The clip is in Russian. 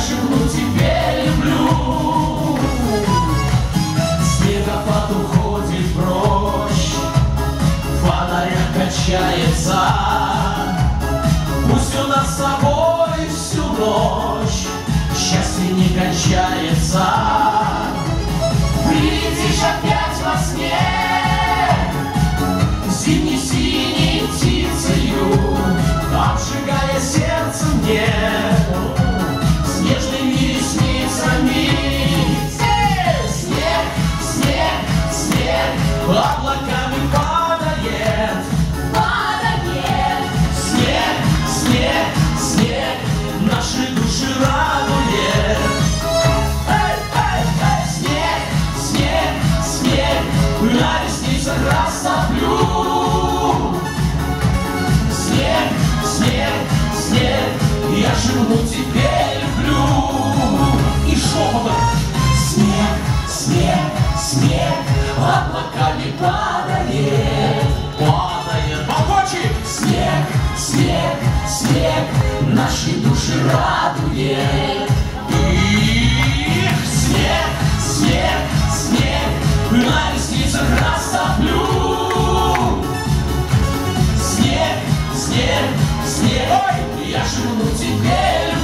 живу, тебе люблю. Снегопад уходит прочь, фонарь качается. Пусть у нас с собой всю ночь счастье не кончается. Прилетишь опять во сне, зимней синей птицею, обжигая сердце облаками падает, падает. Снег, снег, снег, наши души радует. Эй, эй, эй, снег, снег, снег, на ресницах растоплю. Снег, снег, снег, я живу, тебе люблю. И шепотом снег, снег, снег, облаками падает, падает. Молчи! Снег, снег, снег, наши души радует. И снег, снег, снег, на ресницах растоплю. Снег, снег, снег, я живу тебе